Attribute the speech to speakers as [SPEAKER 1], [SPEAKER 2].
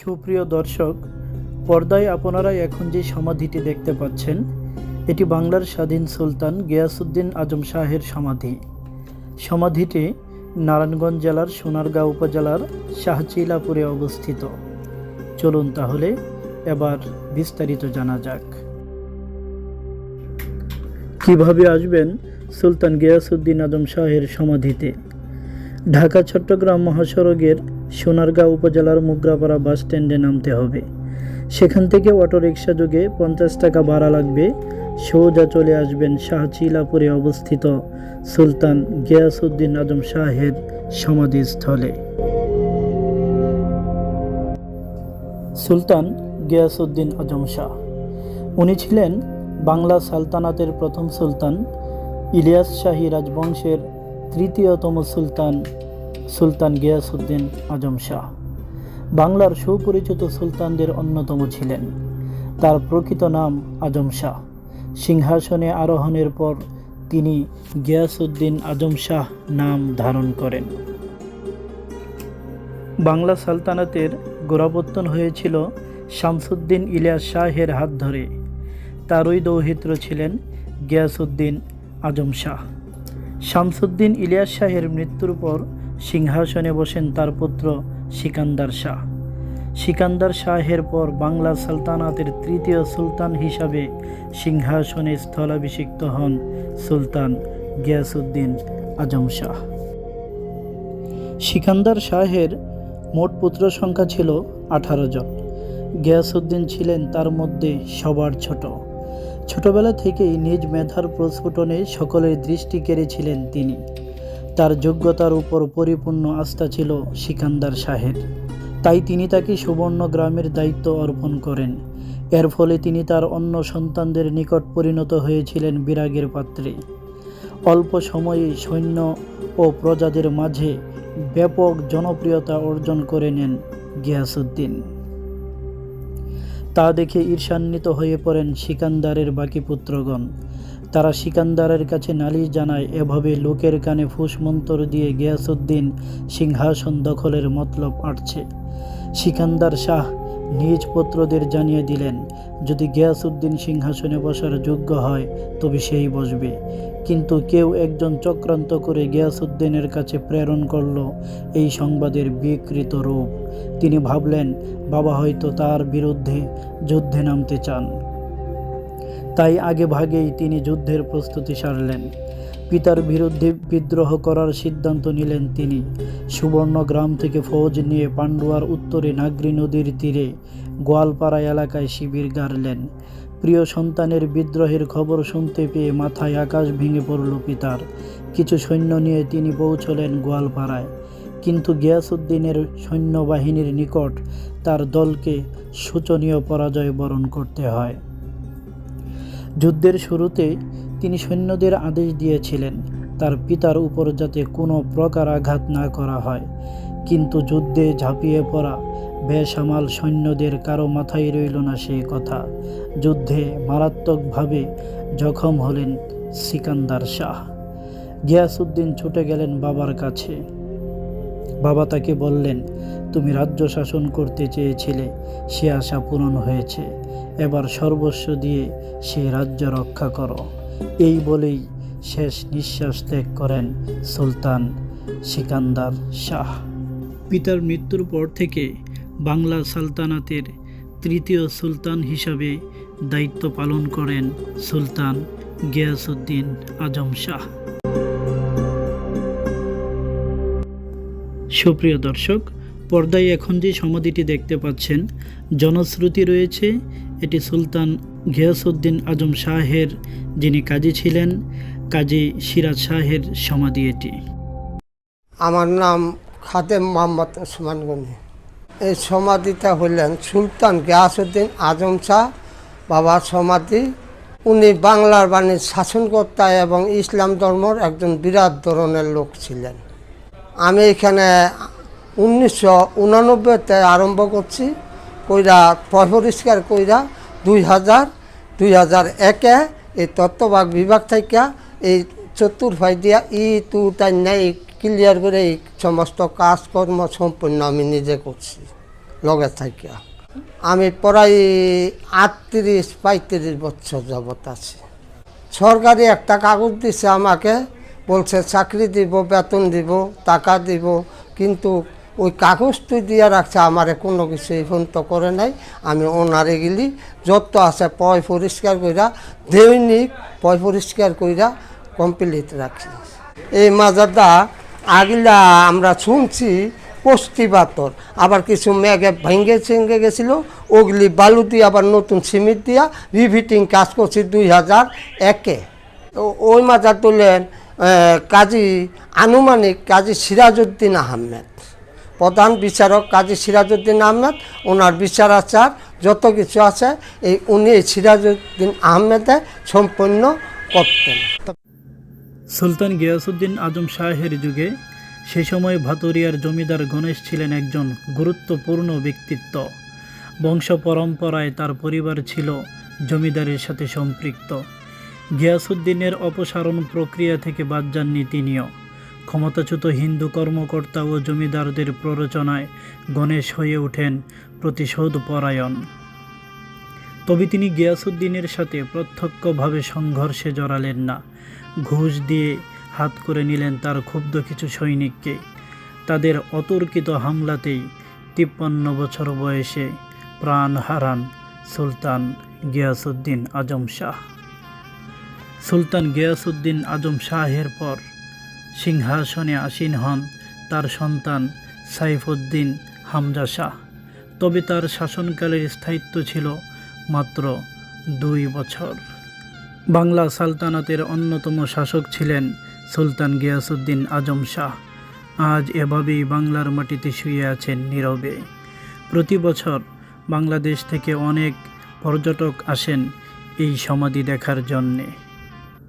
[SPEAKER 1] সুপ্রিয় দর্শক, পর্দায় আপনারা এখন যে সমাধিটি দেখতে পাচ্ছেন, এটি বাংলার স্বাধীন সুলতান গিয়াসুদ্দিন আজম শাহের সমাধি। সমাধিটি নারায়ণগঞ্জ জেলার সোনারগাঁও উপজেলার শাহচিলাপুরে অবস্থিত। চলুন তাহলে এবার বিস্তারিত জানা যাক। কীভাবে আসবেন সুলতান গিয়াসুদ্দিন আজম শাহের সমাধিতে? ঢাকা, চট্টগ্রাম মহাসড়কের সোনারগাঁও উপজেলার মুগরাপাড়া বাস স্ট্যান্ডে নামতে হবে। সেখান থেকে অটোরিকশা যোগে পঞ্চাশ টাকা ভাড়া লাগবে। সোজা চলে আসবেন শাহচিলাপুরে অবস্থিত সুলতান গিয়াসুদ্দিন আজম শাহের সমাধিস্থলে। সুলতান গিয়াসুদ্দিন আজম শাহ। উনি ছিলেন বাংলা সালতানাতের প্রথম সুলতান। ইলিয়াস শাহী রাজবংশের তৃতীয়তম সুলতান সুলতান গিয়াসুদ্দিন আজম শাহ। বাংলার সুপরিচিত সুলতানদের অন্যতম ছিলেন। তার প্রকৃত নাম আজম শাহ। সিংহাসনে আরোহণের পর তিনি গিয়াসুদ্দিন আজম শাহ নাম ধারণ করেন। বাংলা সালতানাতের গোড়াপত্তন হয়েছিল শামসুদ্দিন ইলিয়াস শাহের হাত ধরে। তারই দৌহিত্র ছিলেন গিয়াসুদ্দিন আজম শাহ। শামসুদ্দিন ইলিয়াস শাহের মৃত্যুর পর সিংহাসনে বসেন তার পুত্র সিকান্দার শাহ। সিকান্দার শাহের পর বাংলা সালতানাতের তৃতীয় সুলতান হিসাবে সিংহাসনে স্থলাভিষিক্ত হন সুলতান গিয়াসুদ্দিন আজম শাহ। সিকান্দার শাহের মোট পুত্র সংখ্যা ছিল আঠারো জন। গিয়াসুদ্দিন ছিলেন তার মধ্যে সবার ছোট। ছোটবেলা থেকেই নিজ মেধার প্রস্ফুটনে সকলের দৃষ্টি কেড়েছিলেন তিনি। তার যোগ্যতার উপর পরিপূর্ণ আস্থা ছিল সিকান্দার শাহের তাই তিনি তাকে সুবর্ণ গ্রামের দায়িত্ব অর্পণ করেন। এর ফলে তিনি তার অন্য সন্তানদের নিকট পরিণত হয়েছিলেন বিরাগের পাত্রে। অল্প সময়ে সৈন্য ও প্রজাদের মাঝে ব্যাপক জনপ্রিয়তা অর্জন করে নেন গিয়াসুদ্দিন তা দেখে ঈর্ষান্বিত হয়ে পড়েন সিকান্দারের বাকি পুত্রগণ। তারা সিকান্দারের কাছে নালিশ জানায়, এভাবে লোকের কানে ফুসমন্তর দিয়ে গিয়াসুদ্দিন সিংহাসন দখলের মতলব আটছে। সিকান্দার শাহ নিজ পুত্রদের জানিয়ে দিলেন, যদি গিয়াসুদ্দিন সিংহাসনে বসার যোগ্য হয়, তবে সেই বসবে। কিন্তু কেউ একজন চক্রান্ত করে গিয়াসুদ্দিনের কাছে প্রেরণ করল এই সংবাদের বিকৃত রূপ। তিনি ভাবলেন, বাবা হয়তো তার বিরুদ্ধে যুদ্ধে নামতে চান। তাই আগে ভাগেই তিনি যুদ্ধের প্রস্তুতি সারলেন। পিতার বিরুদ্ধে বিদ্রোহ করার সিদ্ধান্ত নিলেন তিনি। সুবর্ণ গ্রাম থেকে ফৌজ নিয়ে পান্ডুয়ার উত্তরে নাগরী নদীর তীরে গোয়ালপাড়া এলাকায় শিবির গাড়লেন। প্রিয় সন্তানের বিদ্রোহের খবর শুনতে পেয়ে মাথায় আকাশ ভেঙে পড়ল পিতার। কিছু সৈন্য নিয়ে তিনি পৌঁছলেন গোয়ালপাড়ায়। কিন্তু গিয়াসুদ্দিনের সৈন্যবাহিনীর নিকট তার দলকে শোচনীয় পরাজয় বরণ করতে হয়। যুদ্ধের শুরুতে তিনি সৈন্যদের আদেশ দিয়েছিলেন, তার পিতার উপর যাতে কোনো প্রকার আঘাত না করা হয়। কিন্তু যুদ্ধে ঝাঁপিয়ে পড়া বেসামাল সৈন্যদের কারও মাথায় রইল না সে কথা। যুদ্ধে মারাত্মকভাবে জখম হলেন সিকান্দার শাহ। গিয়াসুদ্দিন ছুটে গেলেন বাবার কাছে। বাবা তাকে বললেন, তুমি রাজ্য শাসন করতে চেয়েছিলে, সে আশা পূরণ হয়েছে। এবার সর্বস্ব দিয়ে সে রাজ্য রক্ষা করো। এই বলেই শেষ নিঃশ্বাস ত্যাগ করেন সুলতান সিকান্দার শাহ। পিতার মৃত্যুর পর থেকে বাংলা সালতানাতের তৃতীয় সুলতান হিসাবে দায়িত্ব পালন করেন সুলতান গিয়াসুদ্দিন আজম শাহ। সুপ্রিয় দর্শক, পর্দায় এখন যে সমাধিটি দেখতে পাচ্ছেন, জনশ্রুতি রয়েছে, এটি সুলতান গিয়াসুদ্দিন আজম শাহের যিনি কাজী ছিলেন, কাজী সিরাজ শাহের সমাধি এটি।
[SPEAKER 2] আমার নাম খাদেম মোহাম্মদ ওসমান গনি। এই সমাধিটা হলেন সুলতান গিয়াসুদ্দিন আজম শাহ বাবার সমাধি। উনি বাংলার বাণীর শাসনকর্তা এবং ইসলাম ধর্মর একজন বিরাট ধরনের লোক ছিলেন। আমি এখানে উনিশশো উনানব্বইতে আরম্ভ করছি, কইরা পরিষ্কার কইরা দুই হাজার দুই হাজার একে এই তত্ত্ববাগ বিভাগ থেকে এই চতুর্ভাই দিয়া, ই, তু তাই নেই ক্লিয়ার করে এই সমস্ত কাজকর্ম সম্পূর্ণ আমি নিজে করছি, লগে থাকিয়া আমি প্রায় আটত্রিশ, পঁয়ত্রিশ বছর যাবত আছি। সরকারি একটা কাগজ দিছে আমাকে, বলছে চাকরি দিব, বেতন দিব, টাকা দিব, কিন্তু ওই কাগজটি দিয়ে রাখছে, আমারে কোনো কিছু এই পর্যন্ত করে নাই। আমি ওনারে গেলি, যত আছে পয় পরিষ্কার কইরা, দৈনিক পয় পরিষ্কার কইরা কমপ্লিট রাখছি। এই মাজারটা আগলা আমরা শুনছি পষ্টি পাথর। আবার কিছু মেঘে ভেঙে চেঙ্গে গেছিল, ওগুলি বালু দিয়ে আবার নতুন সিমেন্ট দিয়া রিভিটিং কাজ করছি দুই হাজার একে। ওই মাজার তুলেন কাজী আনুমানিক কাজী সিরাজউদ্দিন আহমেদ। প্রধান বিচারক কাজী সিরাজউদ্দিন আহমেদ, ওনার বিচার আচার যত কিছু আছে, এই উনি সিরাজউদ্দিন আহমেদে সম্পন্ন করতেন।
[SPEAKER 1] সুলতান গিয়াসুদ্দিন আজম শাহের যুগে সে সময় ভাতুরিয়ার জমিদার গণেশ ছিলেন একজন গুরুত্বপূর্ণ ব্যক্তিত্ব। বংশ পরম্পরায় তার পরিবার ছিল জমিদারের সাথে সম্পৃক্ত। গিয়াসুদ্দিনের অপসারণ প্রক্রিয়া থেকে বাদ যাননি তিনিও। ক্ষমতাচ্যুত হিন্দু কর্মকর্তা ও জমিদারদের প্ররোচনায় গণেশ হয়ে ওঠেন প্রতিশোধ পরায়ণ তবে তিনি গিয়াসুদ্দিনের সাথে প্রত্যক্ষভাবে সংঘর্ষে জড়ালেন না। ঘুষ দিয়ে হাত করে নিলেন তার ক্ষুব্ধ কিছু সৈনিককে। তাদের অতর্কিত হামলাতেই তিপ্পান্ন বছর বয়সে প্রাণ হারান সুলতান গিয়াসুদ্দিন আজম শাহ। সুলতান গিয়াসুদ্দিন আজম শাহের পর সিংহাসনে আসীন হন তার সন্তান সাইফুদ্দিন হামজা শাহ। তবে তার শাসনকালের স্থায়িত্ব ছিল মাত্র দুই বছর। বাংলা সালতানাতের অন্যতম শাসক ছিলেন সুলতান গিয়াসুদ্দিন আজম শাহ। আজ এভাবেই বাংলার মাটিতে শুয়ে আছেন নীরবে। প্রতি বছর বাংলাদেশ থেকে অনেক পর্যটক আসেন এই সমাধি দেখার জন্যে।